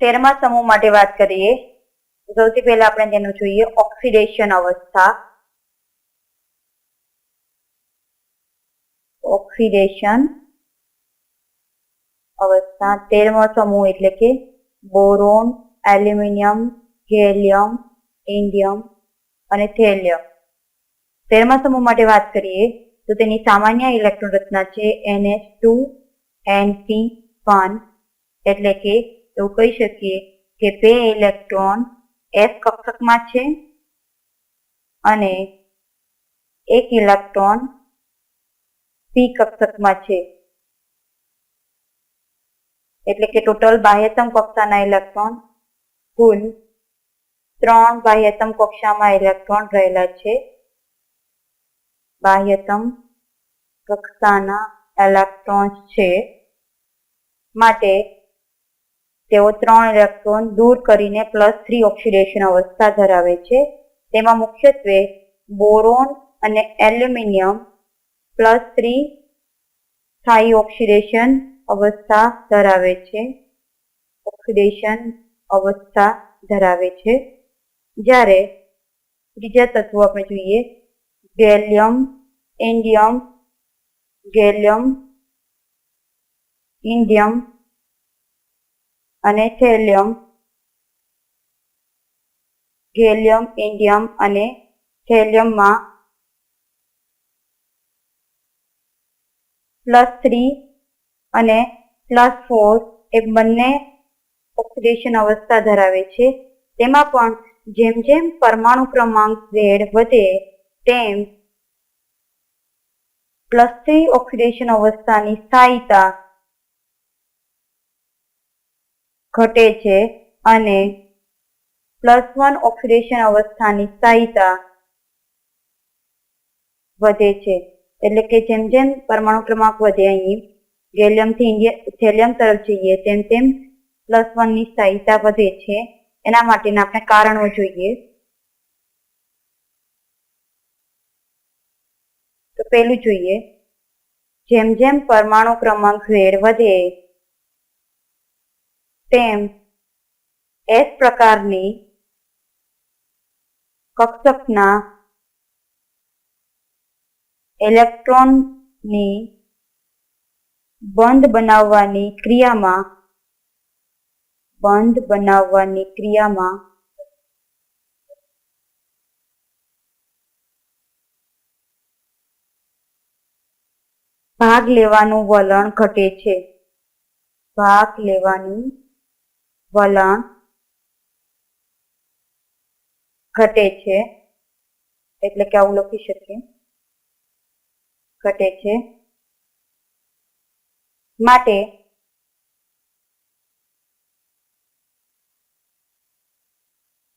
તેરમા સમૂહ માટે વાત કરીએ, સૌથી પહેલા આપણે તેનું જોઈએ, ઓક્સિડેશન અવસ્થા. ઓક્સિડેશન અવસ્થા, તેરમો સમૂહ એટલે કે બોરોન, એલ્યુમિનિયમ હેલિયમ ઇન્ડિયમ અને થેલિયમ. તેરમા સમૂહ માટે વાત કરીએ, તો તેની સામાન્ય ઇલેક્ટ્રોન રચના છે એનએસ ટુ એનપી વન, એટલે કે એવું કહી શકીએ કે બે ઇલેક્ટ્રોન એસ કક્ષકમાં છે અને એક ઇલેક્ટ્રોન પી કક્ષકમાં છે. એટલે કે ટોટલ બાહ્યતમ કક્ષાના ઇલેક્ટ્રોન કુલ ત્રણ બાહ્યતમ કક્ષામાં ઇલેક્ટ્રોન રહેલા છે. બાહ્યતમ કક્ષાના ઇલેક્ટ્રોન્સ છે. માટે તેઓ ત્રણ ઇલેક્ટ્રોન દૂર કરીને પ્લસ થ્રી ઓક્સિડેશન અવસ્થા ધરાવે છે. તેમાં મુખ્યત્વે બોરોન અને એલ્યુમિનિયમ પ્લસ થ્રી સ્થાયી ઓક્સિડેશન અવસ્થા ધરાવે છે. ઓક્સિડેશન અવસ્થા ધરાવે છે. જ્યારે બીજા તત્વો આપણે જોઈએ ગેલિયમ ઇન્ડિયમ ગેલિયમ ઇન્ડિયમ અને થેલિયમ, ગેલિયમ, ઇન્ડિયમ અને થેલિયમમાં પ્લસ થ્રી અને પ્લસ ફોર એ બંને ઓક્સિડેશન અવસ્થા ધરાવે છે. તેમાં પણ જેમ જેમ પરમાણુ ક્રમાંક ઝેડ વધે, તેમ પ્લસ થ્રી ઓક્સિડેશન અવસ્થાની સ્થાયીતા ઘટે છે અને પ્લસ વન ઓક્સિડેશન અવસ્થાની સ્થાયીતા વધે છે. એટલે કે જેમ જેમ પરમાણુ ક્રમાંક વધે અહીં ગેલિયમથી થેલિયમ તરફ જઈએ, તેમ તેમ પ્લસ વનની સ્થાયીતા વધે છે. એના માટેના આપણે કારણો જોઈએ. તો પેલું જોઈએ, જેમ જેમ પરમાણુ ક્રમાંક ઝેડ વધે તેમ એસ પ્રકારની કક્ષકના ઇલેક્ટ્રોનની બંધ બનાવવાની ક્રિયામાં, બંધ બનાવવાની ક્રિયામાં ભાગ લેવાનું વલણ ઘટે છે. ભાગ લેવાનું વલણ ઘટે છે, એટલે કે આવું લખી શકીએ. ઘટે છે. માટે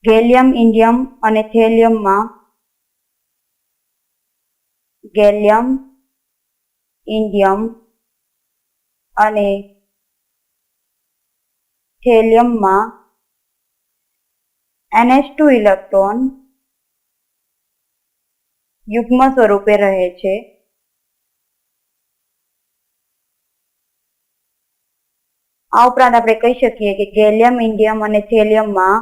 ગેલિયમ, ઇન્ડિયમ અને થેલિયમમાં ગેલિયમ, ઇન્ડિયમ અને થેલિયમમાં NH2 ઇલેક્ટ્રોન યુગ્મ સ્વરૂપે રહે છે. આ ઉપરાંત આપણે કહી શકીએ કે ગેલિયમ ઇન્ડિયમ અને થેલિયમમાં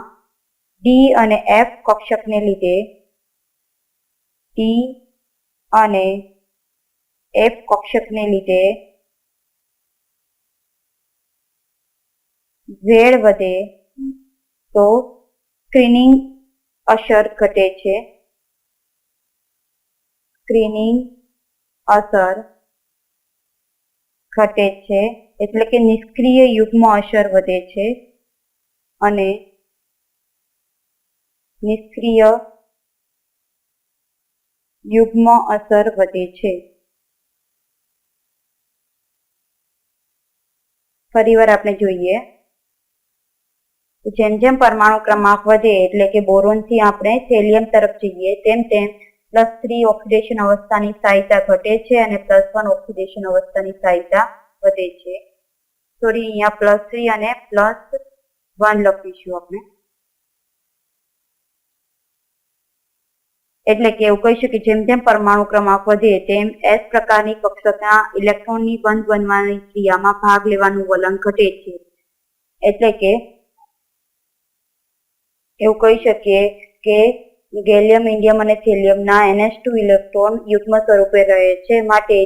ડી અને એફ કક્ષકને લીધે ડી અને એફ કક્ષકને લીધે ઝેડ વધે તો સ્ક્રીનિંગ અસર ઘટે છે. સ્ક્રીનિંગ અસર ઘટે છે એટલે કે નિષ્ક્રિય યુગ્મ અસર વધે છે અને નિષ્ક્રિય યુગ્મ અસર વધે છે. ફરીવાર આપણે જોઈએ. જેમ જેમ પરમાણુ ક્રમાંક વધે એટલે કે બોરોનથી આપણે થેલિયમ તરફ જઈએ, તેમ તેમ પ્લસ થ્રી ઓક્સિડેશન અવસ્થાની સહાયતા ઘટે છે અને પ્લસ વન ઓક્સિડેશન અવસ્થાની સહાયતા વધે છે. સોરી, અહીંયા પ્લસ થ્રી અને પ્લસ વન લખીશું આપણે. એટલે કે એવું કહી શકીએ, જેમ જેમ પરમાણુ ક્રમાંક વધે, તેમ એસ પ્રકારની કક્ષકના ઇલેક્ટ્રોનની બંધ બનવાની ક્રિયામાં ભાગ લેવાનું વલણ ઘટે છે. એટલે કે એવું કહી શકીએ કે ગેલિયમ, ઇન્ડિયમ અને થેલિયમના એનએસ ટુ ઇલેક્ટ્રોન યુગ્મ સ્વરૂપે રહે છે. માટે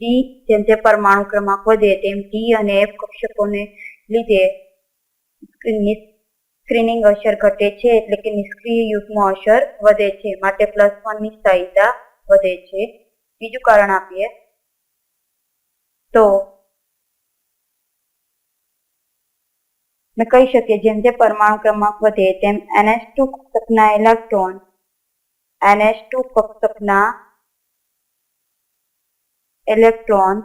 ડી જેમ જેમ પરમાણુ ક્રમાંક વધે તેમ ડી અને એફ કક્ષકોને લીધે સ્ક્રીનિંગ અસર ઘટે છે એટલે કે નિષ્ક્રિય યુગ્મ અસર વધે છે. માટે પ્લસ વનની સ્થાયીતા વધે છે. બીજું કારણ આપીએ તો મેં કહી શકીએ, જેમ જેમ પરમાણુ ક્રમાંક વધે તેમ એનએચ ટુ કક્ષકના ઇલેક્ટ્રોન, એનએચ ટુ કક્ષકના ઇલેક્ટ્રોન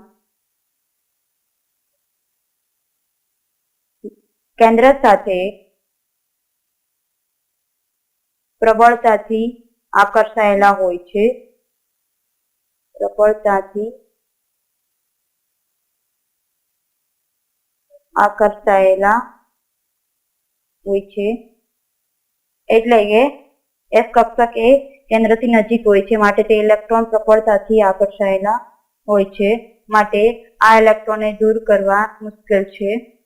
કેન્દ્ર સાથે પ્રબળતાથી આકર્ષાયેલા હોય છે. પ્રબળતાથી આકર્ષાયેલા હોય છે. એટલે કે એફ કક્ષક એ કેન્દ્રથી નજીક હોય છે, માટે તે ઇલેક્ટ્રોન સફળતાથી આકર્ષાયેલા હોય છે. માટે આ ઇલેક્ટ્રોનને દૂર કરવા મુશ્કેલ છે.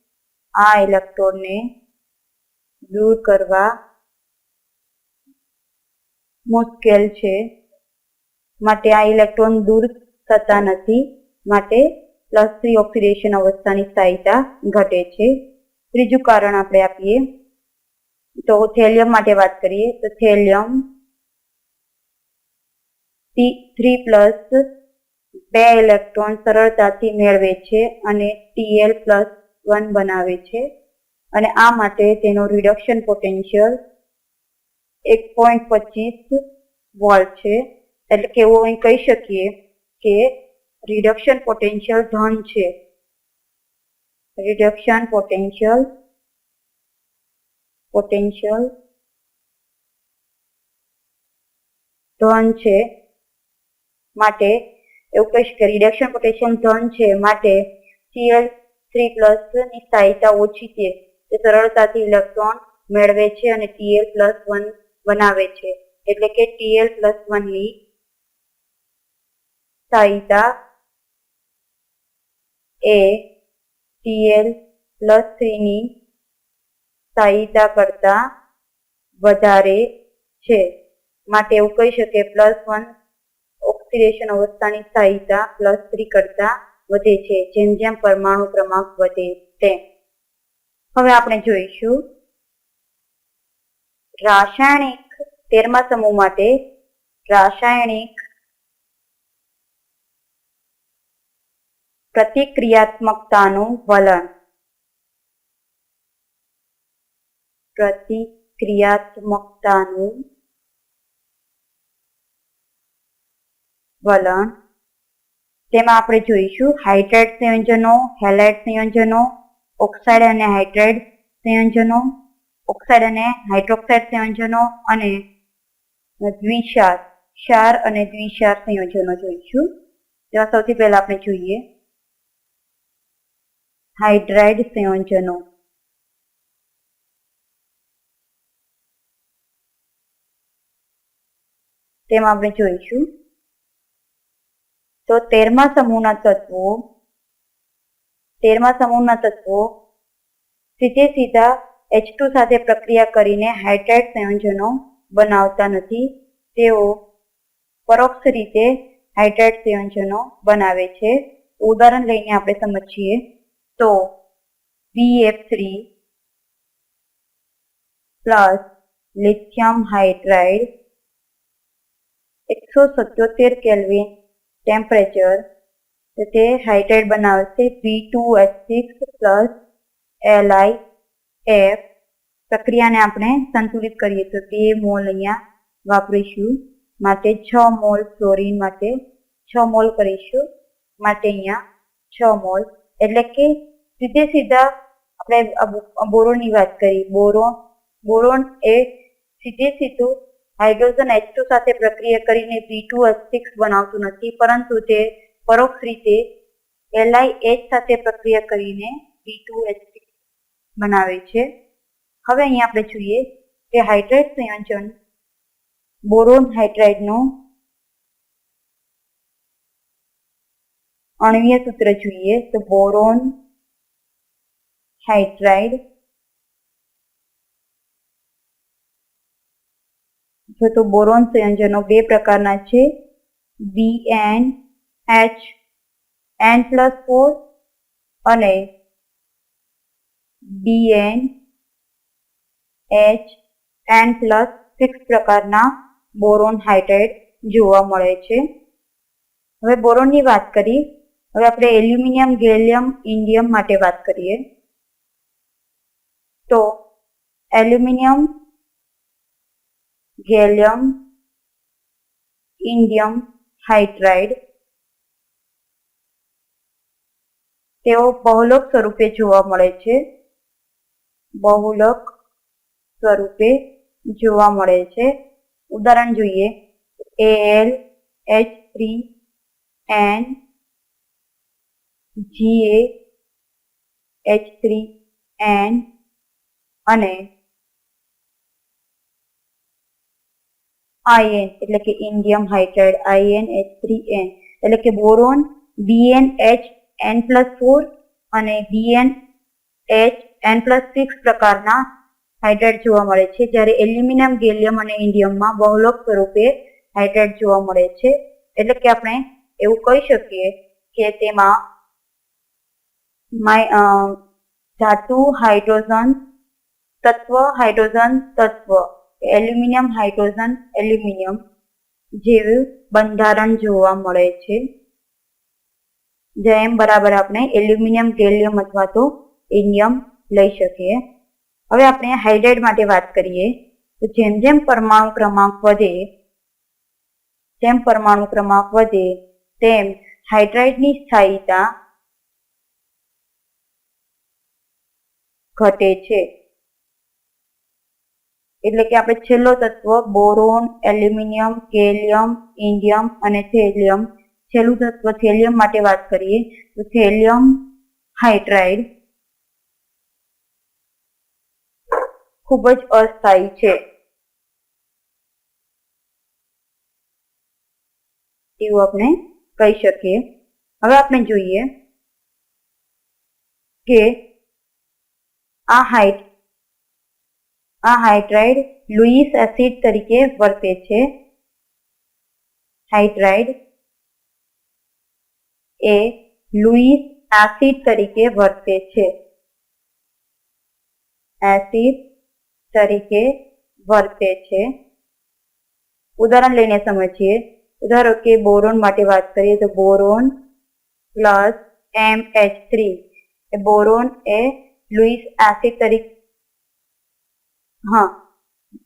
આ ઇલેક્ટ્રોનને દૂર કરવા મુશ્કેલ છે. માટે આ ઇલેક્ટ્રોન દૂર થતા નથી. માટે પ્લસ થ્રી ઓક્સિડેશન અવસ્થાની સહાયતા ઘટે છે. ત્રીજું કારણ આપણે આપીએ. તો થેલિયમ માટે વાત કરીએ, તો થેલિયમ થ્રી પ્લસ બે ઇલેક્ટ્રોન સરળતાથી મેળવે છે અને ટીએલ પ્લસ વન બનાવે છે. અને આ માટે તેનો રિડક્શન પોટેન્શિયલ એક પોઈન્ટ પચીસ વોલ્ટ છે. એટલે કે એવું અહીં કહી શકીએ કે રિડક્શન પોટેન્શિયલ ધન છે. રિડક્શન પોટેન્શિયલ પોટેન્શિયલ ધન છે માટે, એવું કહીશ કે રિડક્શન પોટેન્શિયલ ધન છે માટે સીએલ થ્રી પ્લસની સહાયતા ઓછી છે. તે સરળતાથી ઇલેક્ટ્રોન મેળવે છે અને ટીએલ પ્લસ વન બનાવે છે. એટલે કે ટીએલ પ્લસ વનની સહાયતા એ ટીએલ પ્લસ થ્રીની સ્થાયીતા કરતા વધારે છે. માટે એવું કહી શકીએ પ્લસ વન ઓક્સિડેશન અવસ્થાની સ્થાયીતા પ્લસ થ્રી કરતા વધે છે. જેમ જેમ પરમાણુ ક્રમાંક વધે તેમ. હવે આપણે જોઈશું. રાસાયણિક તેરમા સમૂહ માટે રાસાયણિક પ્રતિક્રિયાત્મકતાનું વલણ. પ્રતિક્રિયાત્મકતાનું વલણ. તેમાં આપણે જોઈશું હાઇડ્રેટ સંયોજનો હેલાઇટ સંયોજનો, ઓક્સાઇડ અને હાઇડ્રેટ સંયોજનો, ઓક્સાઇડ અને હાઇડ્રોક્સાઇડ સંયોજનો અને દ્વિષાર ક્ષાર અને દ્વિષાર સંયોજનો જોઈશું. તેમાં સૌથી પહેલા આપણે જોઈએ હાઇડ્રાઇડ સંયોજનો. તેમાં આપણે જોઈશું. તો તેરમા સમૂહના તત્વો, તેરમા સમૂહના તત્વો, સીધે સીધા H2 સાથે પ્રક્રિયા કરીને હાઇડ્રાઇડ સંયોજનો બનાવતા નથી. તેઓ પરોક્ષ રીતે હાઇડ્રાઇડ સંયોજનો બનાવે છે. ઉદાહરણ લઈને આપણે સમજીએ તો BF3 પ્લસ લિથિયમ હાઇડ્રાઇડ એકસો સત્યોતેર કેલ્વિન ટેમ્પરેચર, તો હાઇડ્રેટ બનાવશે B two H six plus L I F. પ્રક્રિયાને આપણે સંતુલિત કરીએ તો બે મોલ અહીંયા વાપરીશું, માટે છ મોલ ફ્લોરિન માટે છ મોલ કરીશું, માટે અહીંયા છ મોલ. એટલે કે સીધે સીધા આપણે બોરોનની વાત કરી, બોરોન બોરોન એ સીધે સીધું હાઇડ્રોજન એચ ટુ સાથે પ્રક્રિયા કરીને બી ટુ સિક્સ બનાવતું નથી, પરંતુ તે પરોક્ષ રીતે એલઆઈ એચ સાથે પ્રક્રિયા કરીને બી ટુ એચ સિક્સ બનાવે છે. હવે અહીંયા આપણે જોઈએ કે હાઇડ્રાઇડ સંયોજન બોરોન હાઇડ્રાઇડનું અણવીય સૂત્ર જોઈએ તો બોરોન હાઇડ્રાઇડ જો તો બોરોન સંયોજનો બે પ્રકારના છે. B N H N plus four અને B N H N plus six પ્રકારના બોરોન હાઇડ્રાઇડ જોવા મળે છે. હવે બોરોનની વાત કરી હવે આપણે એલ્યુમિનિયમ, ગેલિયમ, ઇન્ડિયમ માટે વાત કરીએ. તો એલ્યુમિનિયમ ગેલિયમ ઇન્ડિયમ હાઇડ્રાઇડ તેઓ બહુલક સ્વરૂપે જોવા મળે છે. બહુલક સ્વરૂપે જોવા મળે છે. ઉદાહરણ જોઈએ. L H three N G A H three N અને આઈએન એટલે કે indium hydride ion H three N એટલે કે boron B N H N plus four અને B N H N plus six પ્રકારના હાઇડ્રાઇડ જોવા મળે છે. જ્યારે એલ્યુમિનિયમ ગેલિયમ અને ઇન્ડિયમમાં બહુલક સ્વરૂપે હાઇડ્રાઇડ જોવા મળે છે. એટલે કે આપણે એવું કહી શકીએ કે તેમાં માય- ધાતુ હાઇડ્રોજન તત્વ હાઇડ્રોજન તત્વ એલ્યુમિનિયમ હાઇડ્રોજન એલ્યુમિનિયમ જેવું બંધારણ જોવા મળે છે. જેમ બરાબર આપણે એલ્યુમિનિયમ, ગેલિયમ અથવા તો ઇન્ડિયમ લઈ શકીએ. હવે આપણે હાઇડ્રાઇડ માટે વાત કરીએ. તો જેમ જેમ પરમાણુ ક્રમાંક વધે, જેમ પરમાણુ ક્રમાંક વધે, તેમ હાઇડ્રાઇડની સ્થાયીતા ઘટે છે. એટલે કે આપણે છેલ્લો તત્વ બોરોન, એલ્યુમિનિયમ, કેલિયમ, ઇન્ડિયમ અને થેલિયમ. છેલ્લું તત્વ થેલિયમ માટે વાત કરીએ તો થેલિયમ હાઇડ્રાઇડ ખૂબ જ અસ્થાયી છે. એવું આપણે કહી શકીએ. હવે આપણે જોઈએ કે આ હાઇટ આ હાઇડ્રાઇડ લુઈસ એસિડ તરીકે વર્તે છે. હાઇડ્રાઇડ એ લુઈસ એસિડ તરીકે વર્તે છે. એસિડ તરીકે વર્તે છે. ઉદાહરણ લઈને સમજીએ. ધારો કે બોરોન માટે વાત કરીએ તો boron plus M H three. એ બોરોન એ લુઈસ એસિડ તરીકે હા.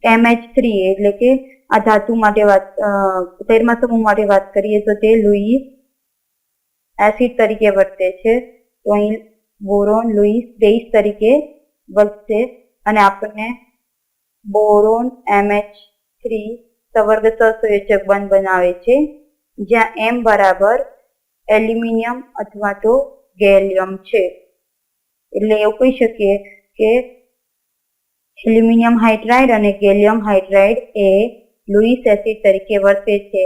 એમ એચ થ્રી એટલે કે આ ધાતુ માટે વાત તેરમા સમૂહ માટે વાત કરીએ તો તે લુઈ એસિડ તરીકે વર્તે છે. તો અહીં બોરોન લુઈસ બેઝ તરીકે વર્તશે અને આપણને બોરોન એમએચ થ્રી સવર્ગ સહસંયોજક બંધ બનાવે છે. જ્યાં એમ બરાબર એલ્યુમિનિયમ અથવા તો ગેલિયમ છે. એટલે એવું કહી શકીએ કે એલ્યુમિનિયમ હાઇડ્રાઇડ અને ગેલિયમ હાઇડ્રાઇડ એ લુઈસ એસિડ તરીકે વર્તે છે.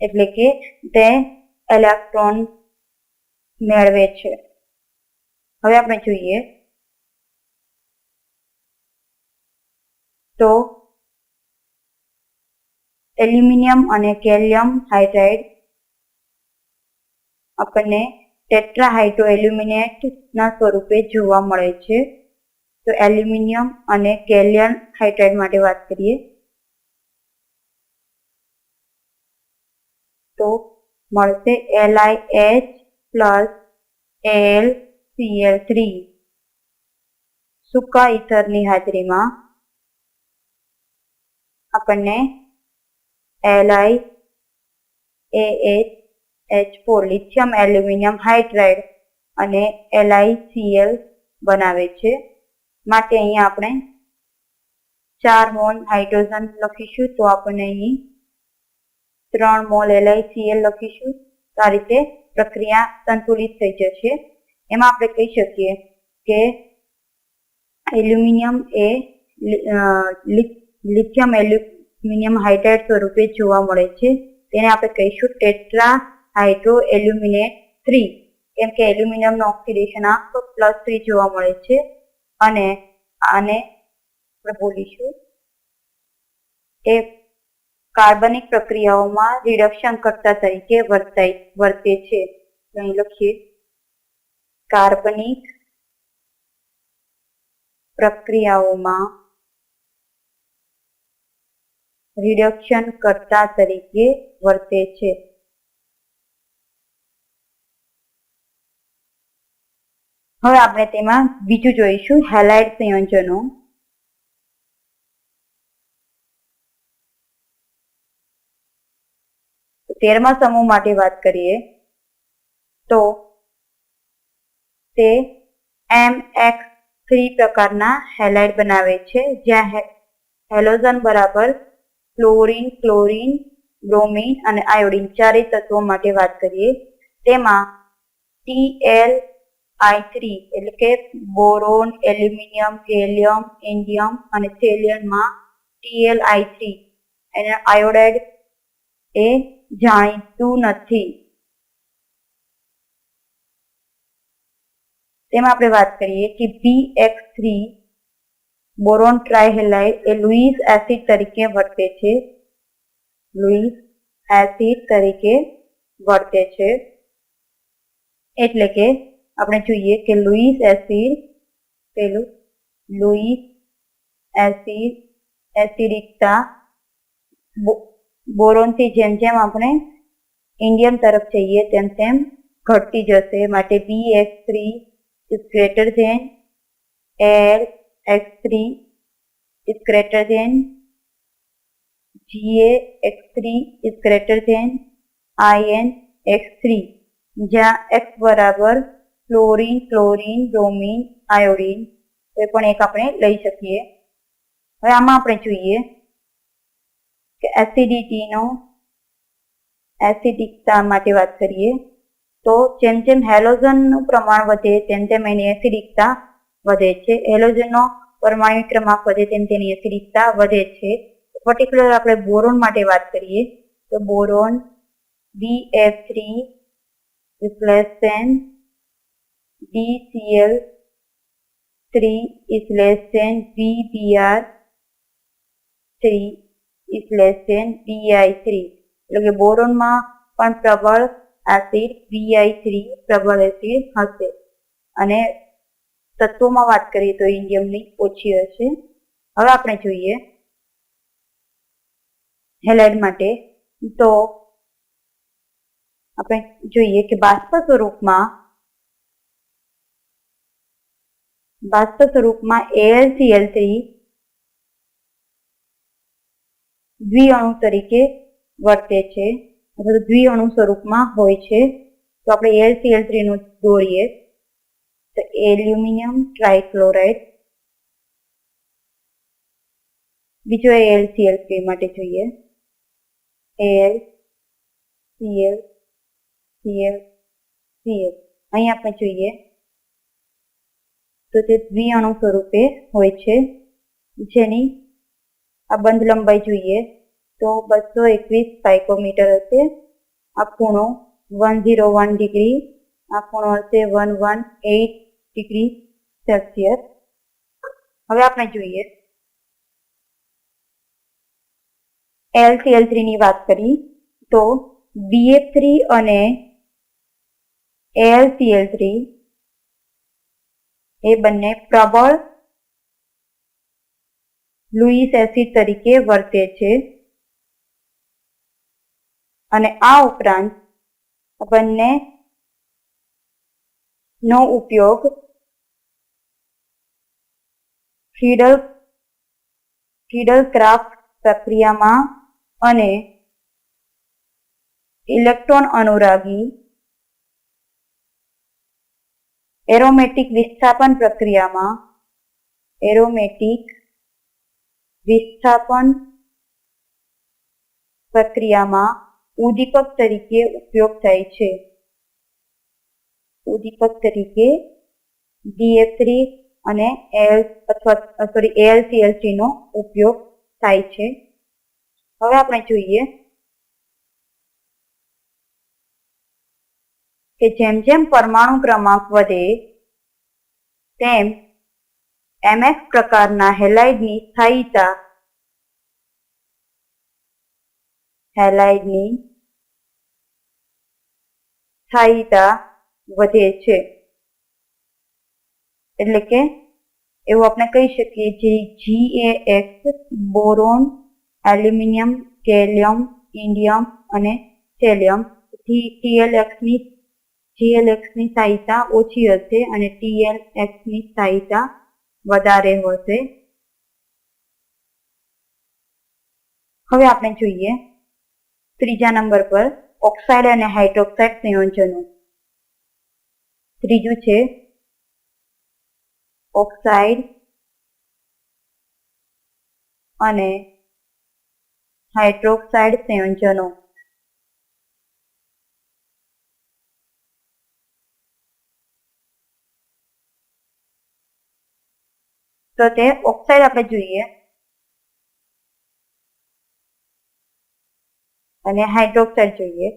એટલે કે તે ઇલેક્ટ્રોન મેળવે છે. હવે આપણે જોઈએ. તો એલ્યુમિનિયમ અને કેલિયમ હાઇડ્રાઇડ આપણને ટેટ્રાહાઇડ્રો એલ્યુમિનેટ ના સ્વરૂપે જોવા મળે છે. તો એલ્યુમિનિયમ અને કેલિયમ હાઇડ્રાઇડ માટે વાત કરીએ. તો મળશે L I H plus L C L three સૂકા ઇથરની હાજરીમાં આપણને L I A H four lithium aluminium hydride અને એલઆઈસીએલ બનાવે છે. માટે અહીંયા આપણે ચાર મોલ હાઇડ્રોજન લખીશું. તો આપણને અહીં ત્રણ મોલ એલઆઈસીએલ લખીશું. તો આ રીતે પ્રક્રિયા સંતુલિત થઈ જશે. એમાં આપણે કહી શકીએ કે એલ્યુમિનિયમ એ લિથિયમ એલ્યુમિનિયમ હાઇડ્રાઇડ સ્વરૂપે જોવા મળે છે. તેને આપણે કહીશું ટેટ્રા હાઇડ્રો એલ્યુમિનેટ થ્રી. કેમ કે એલ્યુમિનિયમનો ઓક્સિડેશન આંક પ્લસ થ્રી જોવા મળે છે. અને આને બોલીશું એ કાર્બનિક પ્રક્રિયાઓમાં રિડક્શન કરતા તરીકે વર્તાય, વર્તે છે. અહીં લખીએ. કાર્બનિક પ્રક્રિયાઓમાં રિડક્શન કરતા તરીકે વર્તે છે. હવે આપણે તેમાં બીજું જોઈશું, હેલાઇડ સંયોજનો. તેરમા સમૂહ માટે વાત કરીએ, તો તે એમ એક્સ થ્રી પ્રકારના હેલાઇડ બનાવે છે, જ્યાં હેલોઝન બરાબર ફ્લોરિન, ક્લોરિન, બ્રોમિન અને આયોડિન ચારેય તત્વો માટે વાત કરીએ. તેમાં ટી એલ આઈ થ્રી એટલે કે બોરોન, એલ્યુમિનિયમ ગેલિયમ ઇન્ડિયમ અને થેલિયમમાં ટીએલ આઈ થ્રી. એને આયોડાઇડ એ જાણીતું નથી. તેમાં આપણે વાત કરીએ કે B X three boron trihalide એ લુઈસ એસિડ તરીકે વર્તે છે. લુઈસ એસિડ તરીકે વર્તે છે. એટલે કે આપણે જોઈએ કે લુઈસ એસિડ પેલું લુઈસ એસિડ, એસિડિકતા બોરોનથી જેમ જેમ આપણે ઇન્ડિયમ તરફ જઈએ તેમ તેમ ઘટતી જશે. માટે B X three is greater than L X three is greater than GA x3 is greater than IN x3 જ્યાં x બરાબર ક્લોરીન ક્લોરીન, બ્રોમિન, આયોડિન, એ પણ એક આપણે લઈ શકીએ. હવે આમાં આપણે જોઈએ કે એસિડિટીનો એસિડિકતા માટે વાત કરીએ, તો જેમ જેમ હેલોજનનું પ્રમાણ વધે, તેમ તેમ એની એસિડિકતા વધે છે. હેલોજનનો પરમાણુ ક્રમાંક વધે, તેમ તેની એસિડિકતા વધે છે. પર્ટિક્યુલર આપણે બોરોન માટે વાત કરીએ, તો boron B F three is 3 is less than BBr 3 is less than BI3 એટલે કે બોરોનમાં પણ પ્રબળ એસિડ BI3 પ્રબળ એસિડ હશે. અને તત્વોમાં વાત કરીએ તો ઇન્ડિયમની ઓછી હશે. હવે આપણે જોઈએ હેલાઇડ માટે. તો આપણે જોઈએ કે બાષ્પ સ્વરૂપમાં બાષ્પ સ્વરૂપમાં AlCl3 દ્વિઅણુ તરીકે વર્તે છે. અથવા દ્વિઅણુ સ્વરૂપમાં હોય છે. તો આપણે AlCl3 નું દોરીએ. તો એલ્યુમિનિયમ ટ્રાઇક્લોરાઇડ. બીજો AlCl3 માટે જોઈએ. એલ સીએલ સીએલ સીએલ અહીં આપણે જોઈએ. તો તે દ્વિઅણુ સ્વરૂપે હોય છે. જેની આ બંધ લંબાઈ જોઈએ તો બસો એકવીસ પાઇકોમીટર હશે. આ ખૂણો વન ઝીરો વન ડિગ્રી આ ખૂણો હશે one one eight degree Celsius હવે આપણે જોઈએ. એલની વાત કરી, તો બીએફ થ્રી અને એલ સી એલ થ્રી એ બંને પ્રબળ લુઈસ એસિડ તરીકે વર્તે છે. અને આ ઉપરાંત બંને નો ઉપયોગ ફીડલ ફીડલ ક્રાફ્ટ પ્રક્રિયામાં અને ઇલેક્ટ્રોન અનુરાગી એરોમેટિક વિસ્થાપન પ્રક્રિયામાં એરોમેટિક વિસ્થાપન પ્રક્રિયામાં ઉદ્દીપક તરીકે ઉપયોગ થાય છે. ઉદ્દીપક તરીકે ડીએફ અને એલ અથવા સોરી એલસીએલસી નો ઉપયોગ થાય છે. હવે આપણે જોઈએ કે જેમ જેમ પરમાણુ ક્રમાંક વધે, તેમ એમએક્સ પ્રકારના હેલાઇડની સ્થાયીતા હેલાઇડની સ્થાયીતા વધે છે. એટલે કે એવું આપણે કહી શકીએ જે G A X boron, aluminium gallium indium અને સેલિયમ ટીએલ એક્સની જીએલ એક્સની સહાયતા ઓછી હશે અને ટીએલ એક્સની સહાયતા વધારે હશે. હવે આપણે જોઈએ ત્રીજા નંબર પર ઓક્સાઇડ અને હાઇડ્રોક્સાઇડ સંયોજનો. ત્રીજું છે ઓક્સાઇડ અને હાઇડ્રોક્સાઇડ સંયોજનો. તો તે ઓક્સાઇડ આપણે જોઈએ. અને હાઇડ્રોક્સાઇડ જોઈએ.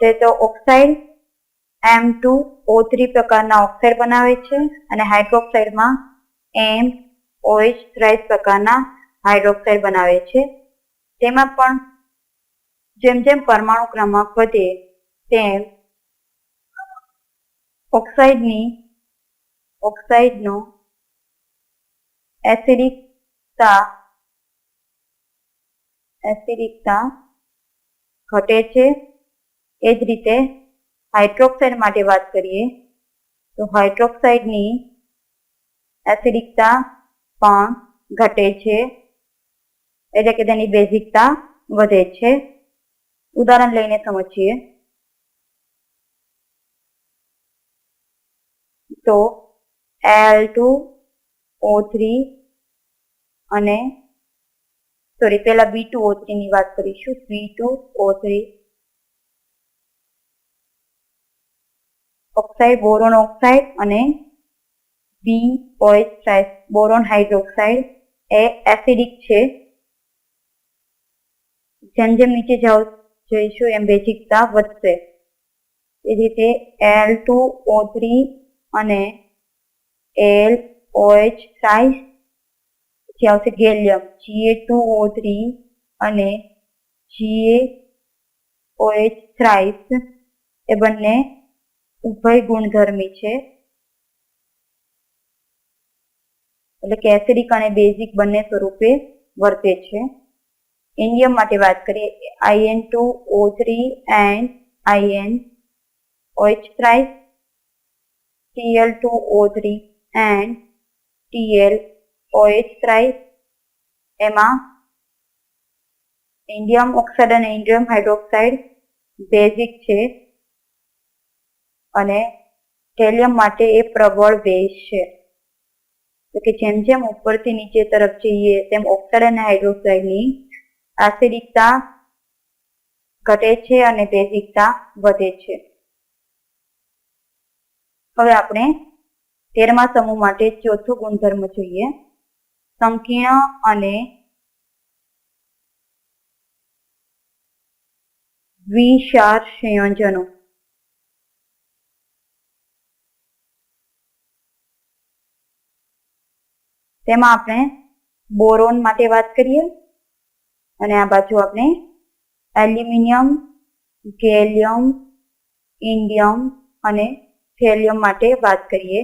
તે તો oxide M two O three પ્રકારના ઓક્સાઇડ બનાવે છે અને હાઇડ્રોક્સાઇડમાં એમ ઓએચ થ્રાઇસ પ્રકારના હાઇડ્રોક્સાઇડ બનાવે છે. તેમાં પણ જેમ જેમ પરમાણુ ક્રમાંક વધે તેમ ઓક્સાઇડની, ઓક્સાઇડનો એસિડિકતા એસિડિકતા ઘટે છે. એ જ રીતે હાઇડ્રોક્સાઇડ માટે વાત કરીએ, તો હાઇડ્રોક્સાઇડની એસિડિકતા પણ ઘટે છે, એટલે કે તેની બેઝિકતા વધે છે. ઉદાહરણ લઈને સમજીએ. તો એલ ટુ ઓ થ્રી અને સોરી પહેલા બી ટુ ઓ થ્રી ની વાત કરીશું. B two O three oxide boron oxide અને બી ઓએચ બોરોન હાઇડ્રોક્સાઇડ એ એસિડિક છે. જેમ જેમ નીચે જાઓ જઈશું એમ બેઝિકતા વધશે. એ રીતે એલ ટુ ઓ થ્રી અને એલ ઓએચ સાઇઝ પછી આવશે ગેલિયમ. જીએ ટુ ઓ થ્રી અને જીએ ઓએચ થ્રાઇસ એ બંને ઉભય ગુણધર્મી છે. એટલે કે અને બેઝિક બંને સ્વરૂપે વર્તે છે. ઇન્ડિયમ માટે વાત કરીએ IN two O three and IN OH thrice Cl2O3 and TlOH thrice એમાં ઇન્ડિયમ ઓક્સાઇડ અને ઇન્ડિયમ હાઇડ્રોક્સાઇડ બેઝિક છે. અને ટેલિયમ માટે એ પ્રબળ બેઝ છે. કે જેમ જેમ ઉપરથી નીચે તરફ જઈએ, તેમ ઓક્સાઇડ અને હાઇડ્રોક્સાઇડની એસિડિકતા ઘટે છે અને બેઝિકતા વધે છે. હવે આપણે તેરમા સમૂહ માટે ચોથો ગુણધર્મ જોઈએ. સંકીર્ણ અને વિશાર સંયોજનો. તેમાં આપણે બોરોન માટે વાત કરીએ અને આ બાજુ આપણે એલ્યુમિનિયમ, ગેલિયમ ઇન્ડિયમ અને થેલિયમ માટે વાત કરીએ,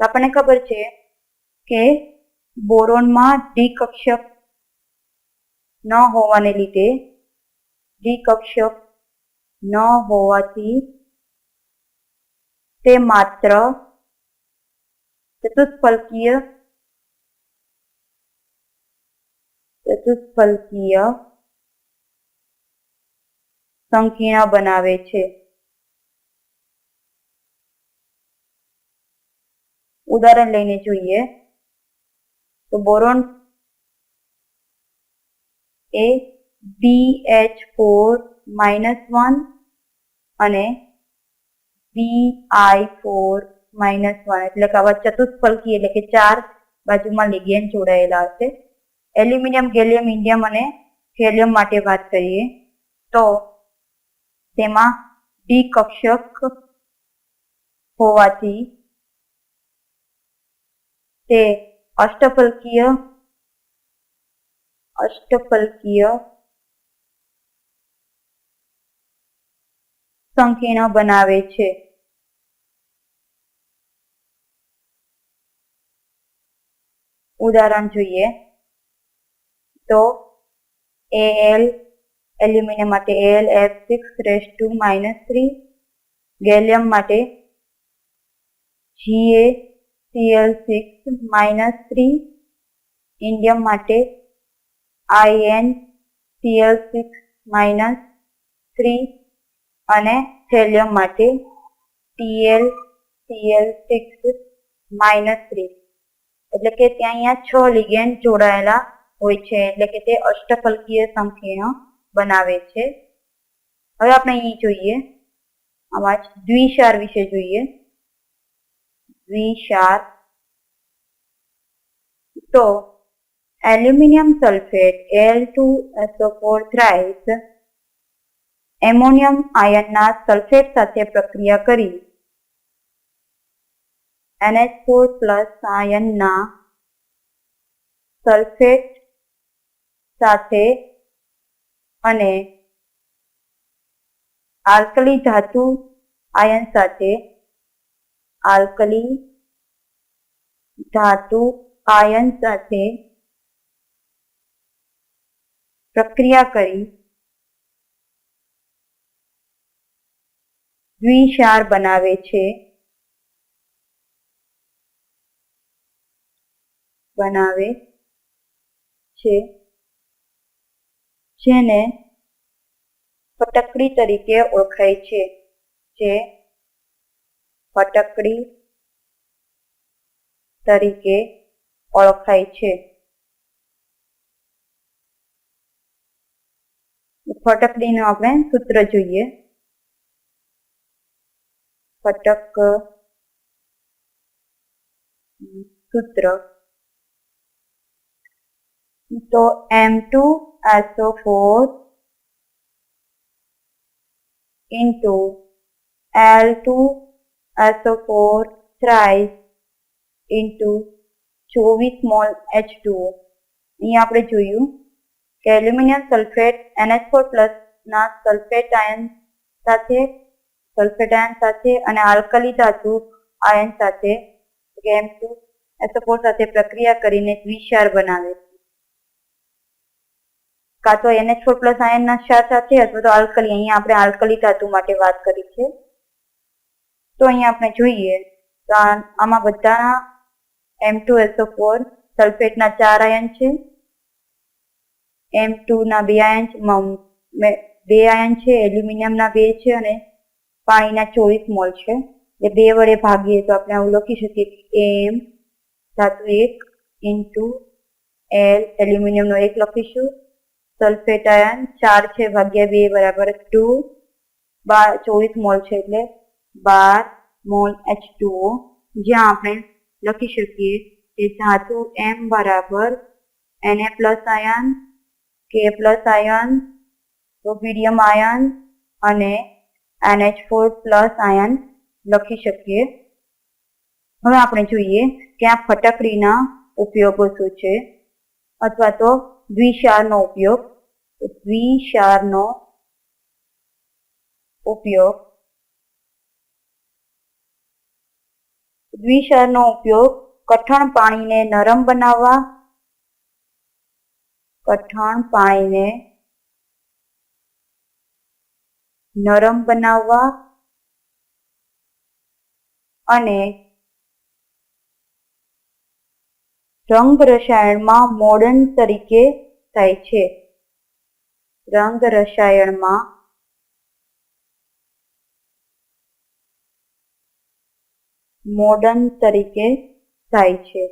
તો આપણને ખબર છે કે બોરોનમાં ડી કક્ષક ન હોવાને લીધે ડી કક્ષક ન હોવાથી તે માત્ર ચતુષ્ફલકીય ચતુષ્ફલકીય સંકીર્ણ બનાવે છે. ઉદાહરણ લઈને જોઈએ. તો બોરોન એ B H four minus one અને B I four minus one એટલે કે આવા ચતુષ્ફલકી એટલે કે ચાર બાજુમાં લિગેન્ડ જોડાયેલા હશે. એલ્યુમિનિયમ, ગેલિયમ ઇન્ડિયમ અને હેલિયમ માટે વાત કરીએ. તો તેમાં ડી કક્ષક હોવાથી તે અષ્ટફલકીય અષ્ટફલકીય સંકીર્ણ બનાવે છે ઉદાહરણ જોઈએ। તો એલ એલ્યુમિનિયમ માટે L F six raise to minus three gallium માટે GA CL six minus three indium માટે IN CL six minus three અને થેલિયમ માટે TL CL six minus three એટલે કે ત્યાં અહીંયા છ લિગેન્ડ જોડાયેલા હોય છે, એટલે કે તે અષ્ટફલકીય સંકીર્ણ બનાવે છે. હવે આપણે અહીં જોઈએ. આમાં દ્વિશાર વિશે જોઈએ. દ્વિસાર તો aluminium sulphate L two SO four thrice ammonium આયનના sulphate સાથે પ્રક્રિયા કરી. NH4 પ્લસ આયનના સલ્ફેટ સાથે અને આલ્કલી ધાતુ આયન સાથે આલ્કલી ધાતુ આયન સાથે પ્રક્રિયા કરી દ્વિષાર બનાવે છે. બનાવે છે. જેને ફટકડી તરીકે ઓળખાય છે. જે ફટકડી તરીકે ઓળખાય છે. ફટકડીનું આપણે સૂત્ર જોઈએ. ફટક સૂત્ર. તો M two SO four into L two SO thrice into ચોવીસ મોલ એચ ટુ અહીંયા આપણે જોયું કે એલ્યુમિનિયમ સલ્ફેટ એનએચ ફોર પ્લસના સલ્ફેટ આયન સાથે સલ્ફેટ આયન સાથે અને આલ્કલી ધાતુ આયન સાથે એમ ટુ એસો ફોર સાથે પ્રક્રિયા કરીને દ્વિક્ષાર બનાવે છે. કાં તો એનએચ ફોર પ્લસ આયનના ક્ષાર સાથે અથવા તો આલ્કલી અહીંયા આપણે આલ્કલી ધાતુ માટે વાત કરી છે. તો અહીંયા આપણે જોઈએ તો આમાં બધા એમ ટુ એસો ફોર સલ્ફેટના ચાર આયન છે. એમ ટુ ના બે આયન બે આયન છે, એલ્યુમિનિયમના બે છે અને પાણીના ચોવીસ મોલ છે. એ બે વડે ભાગીએ તો આપણે આવું લખી શકીએ એમ ધાતુ એક ઇન્ટુ એલ એલ્યુમિનિયમનો એક લખીશું. સલ્ફેટ આયન ચાર છે ભાગ્યા બે બરાબર ટુ. બાર ચોવીસ મોલ છે એટલે બાર, મોલ, એચ ટુઓ જ્યાં આપણે લખી શકીએ કે ધાતુ એમ બરાબર એને પ્લસ આયન, કે પ્લસ આયન રોબિડિયમ આયન અને એનએચ ફોર પ્લસ આયન લખી શકીએ. હવે આપણે જોઈએ કે આ ફટકડીના ઉપયોગો શું છે અથવા તો દ્વિક્ષારનો ઉપયોગ. દ્વિશારનો ઉપયોગ દ્વિક્ષારનો ઉપયોગ કઠણ પાણીને નરમ બનાવવા, કઠણ પાણીને નરમ બનાવવા અને રંગ રસાયણમાં મોડર્ન તરીકે થાય છે. રંગ રસાયણમાં મોડર્ન તરીકે થાય છે.